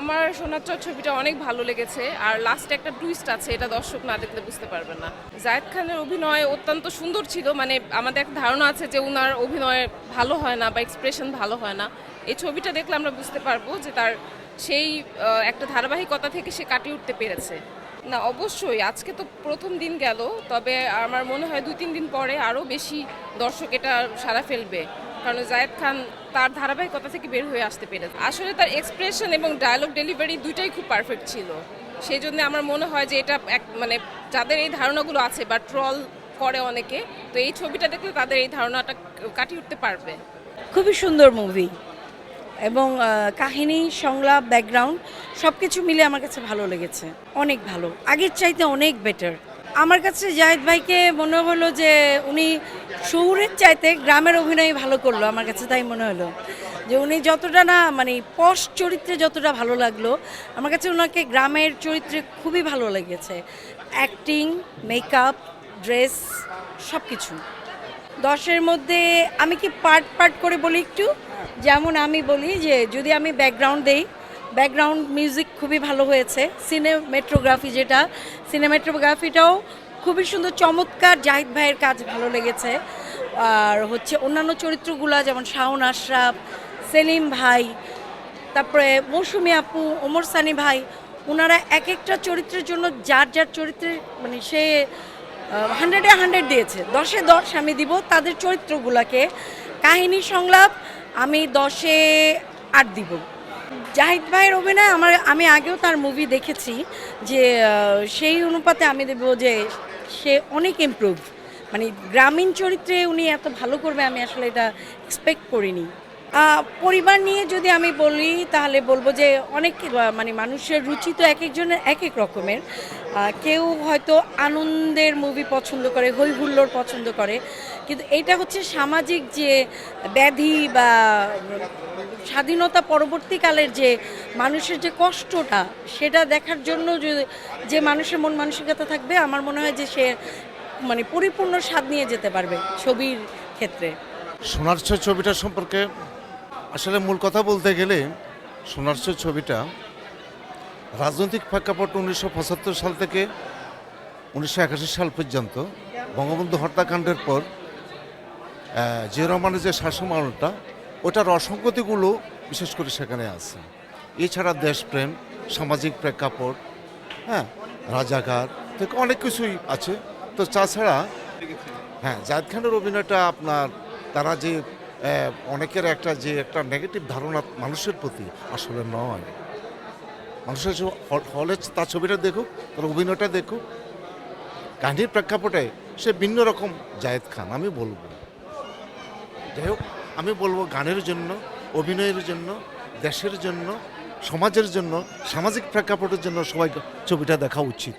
আমার সোনার ছবিটা অনেক ভালো লেগেছে, আর লাস্টে একটা টুইস্ট আছে, এটা দর্শক না দেখলে বুঝতে পারবে না। জায়েদ খানের অভিনয় অত্যন্ত সুন্দর ছিল মানে আমাদের একটা ধারণা আছে যে ওনার অভিনয় ভালো হয় না বা এক্সপ্রেশন ভালো হয় না। এই ছবিটা দেখলে আমরা বুঝতে পারব যে তার সেই একটা ধারাবাহিকতা থেকে সে কাটিয়ে উঠতে পেরেছে। না, অবশ্যই, আজকে তো প্রথম দিন গেল, তবে আমার মনে হয় দুই, তিন দিন পরে আরও বেশি দর্শক এটা সারা ফেলবে। কারণ জায়েদ খান তার ধারাবাহিকতা থেকে বের হয়ে আসতে পেরেছে আসলে তার এক্সপ্রেশন এবং ডায়লগ ডেলিভারি দুইটাই খুব পারফেক্ট ছিল। সেই জন্য আমার মনে হয় যে এটা এক মানে যাদের এই ধারণাগুলো আছে বা ট্রল করে অনেকে, তো এই ছবিটা দেখলে তাদের এই ধারণাটা কাটিয়ে উঠতে পারবে। খুবই সুন্দর মুভি এবং কাহিনী, সংলাপ ব্যাকগ্রাউন্ড সব কিছু মিলে আমার কাছে ভালো লেগেছে। অনেক ভালো। আগের চাইতে অনেক বেটার আমার কাছে জাহিদ ভাইকে মনে হলো যে উনি শহুরের চাইতে গ্রামের অভিনয় ভালো করল আমার কাছে, তাই মনে হলো। যে উনি যতটা না মানে পশ চরিত্রে যতটা ভালো লাগল, আমার কাছে ওনাকে গ্রামের চরিত্রে খুবই ভালো লেগেছে। অ্যাক্টিং মেকআপ ড্রেস সব কিছু দশের মধ্যে আমি কি পার্ট পার্ট করে বলি একটু? যেমন আমি বলি যে, যদি আমি ব্যাকগ্রাউন্ড দেই ব্যাকগ্রাউন্ড মিউজিক খুবই ভালো হয়েছে। সিনেমেট্রোগ্রাফি যেটা সিনেমেট্রোগ্রাফিটাও খুবই সুন্দর, চমৎকার জাহিদ ভাইয়ের কাজ ভালো লেগেছে। আর হচ্ছে অন্যান্য চরিত্রগুলা, যেমন শাওন আশরাফ, সেলিম ভাই, তারপরে মৌসুমি আপু, ওমর সানি ভাই ওনারা এক একটা চরিত্রের জন্য যার যার চরিত্রের মানে সে হান্ড্রেডে হান্ড্রেড দিয়েছে। দশে দশ আমি দিব তাদের চরিত্রগুলোকে। কাহিনী সংলাপ আমি দশে আট দিব। জাহিদ ভাইয়ের অভিনয় আমার, আমি আগেও তার মুভি দেখেছি যে সেই অনুপাতে আমি দেব যে সে অনেক ইমপ্রুভ মানে গ্রামীণ চরিত্রে উনি এত ভালো করবে, আমি আসলে এটা এক্সপেক্ট করিনি। পরিবার নিয়ে যদি আমি বলি, তাহলে বলব যে অনেক মানে মানুষের রুচি তো এক একজনের এক এক রকমের কেউ হয়তো আনন্দের মুভি পছন্দ করে হই হুল্লোড় পছন্দ করে, কিন্তু এটা হচ্ছে সামাজিক যে ব্যাধি বা স্বাধীনতা পরবর্তীকালের যে মানুষের যে কষ্টটা, সেটা দেখার জন্য যে মানুষের মন মানসিকতা থাকবে, আমার মনে হয় যে সে মানে পরিপূর্ণ স্বাদ নিয়ে যেতে পারবে ছবির ক্ষেত্রে। সোনার ছয় ছবিটা সম্পর্কে আসলে মূল কথা বলতে গেলে সোনার ছয় ছবিটা রাজনৈতিক প্রেক্ষাপট উনিশশো পঁচাত্তর সাল থেকে উনিশশো একাশি সাল পর্যন্ত বঙ্গবন্ধু হত্যাকাণ্ডের পর জিয়া রহমানের যে শাসনামলটা ওটার অসঙ্গতিগুলো বিশেষ করে সেখানে আছে। এছাড়া দেশপ্রেম, সামাজিক প্রেক্ষাপট হ্যাঁ রাজাকার থেকে অনেক কিছুই আছে। তো তাছাড়া হ্যাঁ জাহিদ খানের অভিনয়টা আপনার, তারা যে অনেকের একটা যে একটা নেগেটিভ ধারণা মানুষের প্রতি আসলে নয়। মানুষের হলে তার ছবিটা দেখুক, তার অভিনয়টা দেখুক কাহিনীর প্রেক্ষাপটে সে ভিন্ন রকম জায়েদ খান, আমি বলব। যাই হোক, আমি বলব গানের জন্য, অভিনয়ের জন্য, দেশের জন্য, সমাজের জন্য, সামাজিক প্রেক্ষাপটের জন্য সবাই ছবিটা দেখা উচিত।